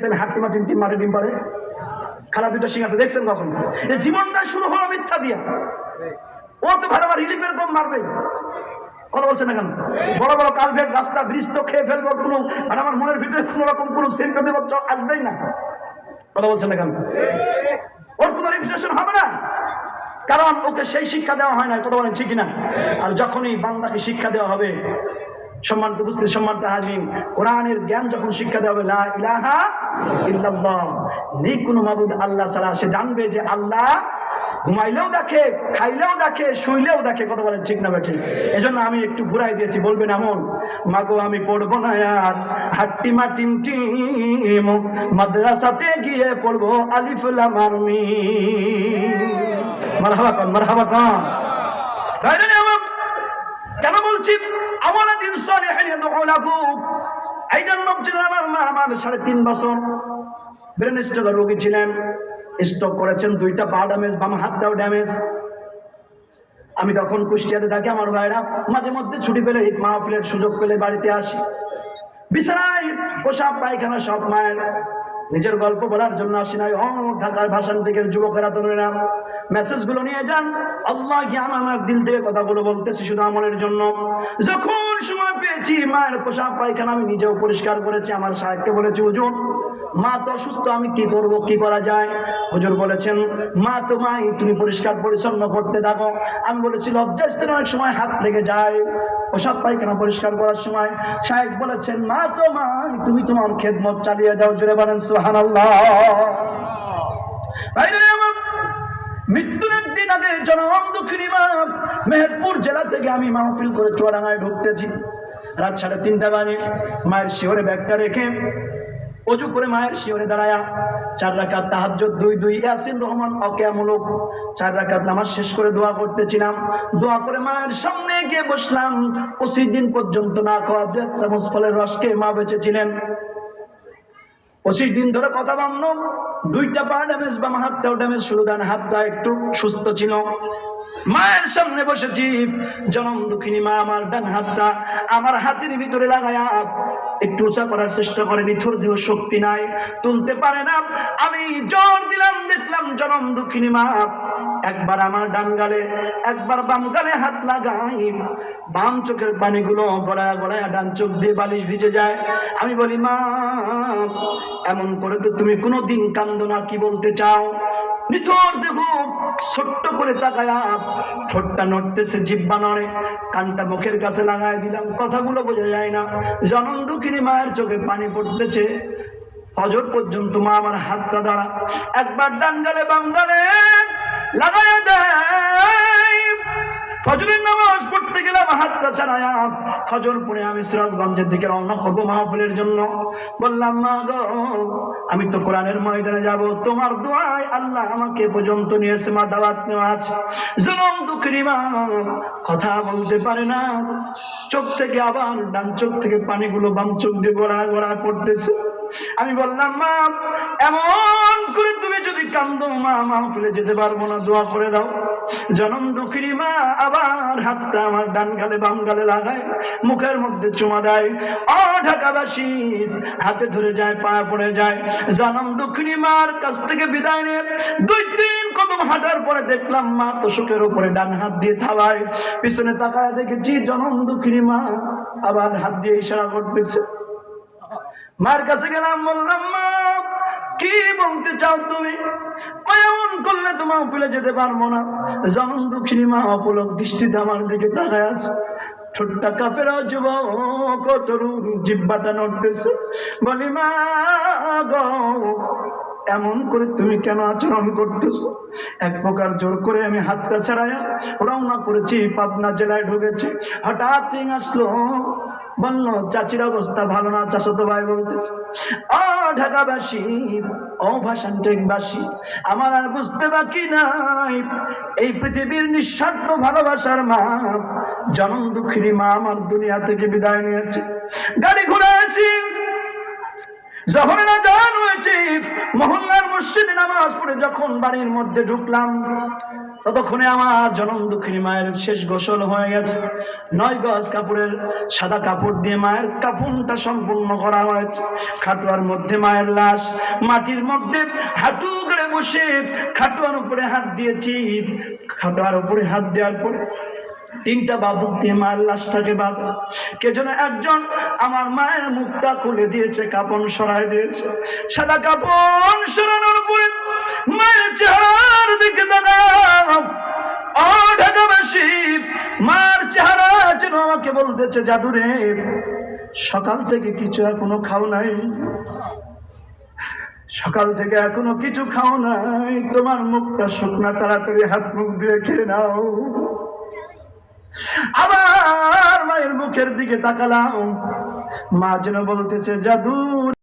দেখছেন হাট্টি মাটি টিম মারে ডিম পারে খালা দুটো সিং আছে, দেখছেন কখন? এই জীবনটা শুরু হলো মিথ্যা দিয়া। ও তো ভালো আমার রিলিফের কম মারবে। কথা বলছে না কেন? বড় বড় কালভেট রাস্তা, ব্রিজ তো খেয়ে ফেলব কোনো মানে আমার মনের ভিতরে কোনো রকম কোনো সিম্পতি আসবেই না। কথা বলছে না কেন? ওর কোনো রিফ্লেকশন হবে না। কারণ ওকে সেই শিক্ষা দেওয়া হয় না কথা বলেন ঠিক না আর যখনই বান্দাকে শিক্ষা দেওয়া হবে সম্মানিত উপস্থিত, সম্মানিত হাজিন কোরআনের জ্ঞান যখন শিক্ষা দেওয়া হবে, লা ইলাহা ইল্লাল্লাহ নেই কোনো মাবুদ আল্লাহ ছাড়া সে জানবে যে আল্লাহ ঘুমাইলেও দেখে, খাইলেও দেখে, শুইলেও দেখে, কথা বলেন ঠিক না বেঠিক এজন্য আমি একটু ঘুরাই দিয়েছি, বলবেন এমন, মাগো, আমি পড়ব না আর হাট্টি মাটিম টিম, মাদ্রাসাতে গিয়ে পড়ব আলিফুল্লাহ মারমি মারহাবা কন মারহাবা কন। কেন বলছি? আমার সালেহিন সলিহিন ইয়াদউলাকু এইটার লোক আমার মা আমার সাড়ে তিন বছর ব্রেন স্ট্রোকের রোগী ছিলেন, স্ট্রোক করেছেন, দুইটা পা ড্যামেজ বাম হাতটাও ড্যামেজ আমি তখন কুষ্টিয়াতে থাকি, আমার ভাইরা মাঝে মধ্যে ছুটি পেলে মাহফিলের সুযোগ পেলে বাড়িতে আসি। বিছানায় পোশাক, পায়খানা সব মায়ের। নিজের গল্প বলার জন্য আসি নাই। ও, ঢাকার ভাষান থেকে যুবকেরা, তরুণেরা মেসেজগুলো নিয়ে যান। আল্লাহ আমি আমার দিল থেকে কথাগুলো বলতেছি শুধু আমলের জন্য? যখন সময় পেয়েছি, মায়ের পোশাক, পায়খানা আমি নিজেও পরিষ্কার করেছি, আমার সাহেবকে বলেছি, হুজুর, মা তো অসুস্থ, আমি কি করব, কি করা যায়? হুজুর বলেছেন, মা তো মাই, তুমি পরিষ্কার, পরিচ্ছন্ন করতে থাকো। আমি বলেছি লজ্জাস্তের অনেক সময় হাত থেকে যায়, পোশাক, পায়খানা পরিষ্কার করার সময়। সাহেব বলেছেন, মা তো মাই, তুমি তোমার খেদমত চালিয়ে যাও। জোরে বলেন মৃত্যুর আগে মেহেরপুর জেলা থেকে আমি মাহফিল করে চুয়াডাঙ্গায় ঢুকতেছি। রাত সাড়ে তিনটা বাজে, মায়ের শিওরে ব্যাগটা রেখে অজু করে মায়ের শিওরে দাঁড়ায়া চার রাকাত তাহাজ্জুদ, দুই দুই, ইয়াসিন রহমান অকেয়ামূলক চার রাকাত নামাজ শেষ করে দোয়া করতেছিলাম। দোয়া করে মায়ের সামনে গিয়ে বসলাম। পঁচিশ দিন পর্যন্ত না খাওয়া দু এক চামচ ফলের রসকে মা বেঁচেছিলেন। পঁচিশ দিন ধরে কথা বামন। দুইটা পা ড্যামেজ বা হাতটাও ড্যামেজ, শুধু ডান হাতটা একটু সুস্থ ছিল। মায়ের সামনে বসেছি। জনম দুঃখিনী মা, আমার ডান হাতটা, আমার হাতের ভিতরে লাগায়া একটু উঁচা করার চেষ্টা করে নিথর দেহ শক্তি নাই, তুলতে পারে না। আমি জোর দিলাম, দেখলাম জনম দুঃখিনী মা। একবার আমার ডান গালে, একবার বাম গালে হাত লাগাই। বাম চোখের পানিগুলো গড়ায় গড়ায় ডান চোখ দিয়ে বালিশ ভিজে যায়। আমি বলি, মা, এমন করে তো তুমি কোনো দিন কান্দো না, কি বলতে চাও? নিথর দেখো ছোট্ট করে তাকায়া ঠোঁটটা নড়তেছে জিব্বা নড়ে কানটা মুখের কাছে লাগায় দিলাম, কথাগুলো বোঝা যায় না। জনম দুঃখিনী মায়ের চোখে পানি পড়তেছে। হজর পর্যন্ত মা আমার হাতটা দাঁড়া একবার ডান গালে বাম লাগাই দেয়। ফজরের নামাজ পড়তে গেলাম হাতটা ছাড়ায়া ফজর পড়ে আমি সিরাজগঞ্জের দিকে রওনা করব মাহফিলের জন্য। বললাম, মা গো, আমি তো কোরআনের ময়দানে যাব। তোমার দোয়ায় আল্লাহ আমাকে পর্যন্ত নিয়েছে মা দাওয়াত নেওয়া আছে। জনম দুঃখিনী মা কথা বলতে পারে না। চোখ থেকে আবার ডান চোখ থেকে পানিগুলো বাম চোখ দিয়ে গড়ায় গড়ায় পড়তেছে আমি বললাম, মা, এমন করে তুমি যদি কান্দো, মা, মাহফিলে যেতে পারব না। দোয়া করে দাও। জনম দুঃখিনী মা আবার হাতটা আমার ডান গালে, বাম গালে লাগায়, মুখের মধ্যে চুমা দেয়। অ, ঢাকাবাসী, হাতে ধরে যায়, পা পড়ে যায়। জনম দুঃখিনী মার কাছ থেকে বিদায় নিয়ে দুই তিন কদম হাঁটার পরে দেখলাম মা তো তোষকের উপরে ডান হাত দিয়ে থাবায় পিছনে তাকায় দেখেছি জনম দুঃখিনী মা আবার হাত দিয়ে ইশারা করতেছে। মার কাছে গেলাম, বললাম, মা কি বলতে চাও তুমি? এমন করলে তোমার ফেলে যেতে পারব না। যেমন দক্ষিণী মা অপলক দৃষ্টিতে আমার দিকে তাকায় আছে। ঠোঁটটা কাপের যুবক তরুণ, জিব্বাটা নড়তেছে। বলি, মা গো, এমন করে তুমি কেন আচরণ করতেছ? এক প্রকার জোর করে আমি হাতটা ছাড়াইয়া রওনা করেছি, পাবনা জেলায় ঢুকেছি। হঠাৎ আসলো। বলল, চাচির অবস্থা ভালো না, চাচাতো ভাই বলতেছে ও ঢাকাবাসী, ও ভাষান টেকবাসী আমার আর বুঝতে বাকি নাই। এই পৃথিবীর নিঃস্বার্থ ভালোবাসার মা, জনম দুঃখিনী মা আমার দুনিয়া থেকে বিদায় নিয়েছে। গাড়ি ঘুরে আছি জহরের আজান হয়েছে মহল্লার মসজিদে নামাজ পড়ে যখন বাড়ির মধ্যে ঢুকলাম, ততক্ষণে আমার জনম দুঃখিনী মায়ের শেষ গোসল হয়ে গেছে। নয় গজ কাপড়ের সাদা কাপড় দিয়ে মায়ের কাপুনটা সম্পূর্ণ করা হয়েছে। খাটুয়ার মধ্যে মায়ের লাশ, মাটির মধ্যে হাঁটু করে বসে খাটুয়ার উপরে হাত দিয়েছি। খাটুয়ার উপরে হাত দেওয়ার পরে তিনটা বাদুক দিয়ে মায়ের লাশটাকে বাঁধা। কে যেন একজন আমার মায়ের মুখটা খুলে দিয়েছে, কাপন সরাই দিয়েছে। সাদা কাপন সরানোর পরে মায়ের চেহারার দিকে মার চেহারা যেন আমাকে বলতেছে, জাদুরে, সকাল থেকে কিছু এখনও খাও নাই। সকাল থেকে এখনও কিছু খাও নাই। তোমার মুখটা শুকনা, তাড়াতাড়ি হাত মুখ দিয়ে খেয়ে নাও। আবার মায়ের মুখের দিকে তাকালাম। মা যেন বলতেছে জাদু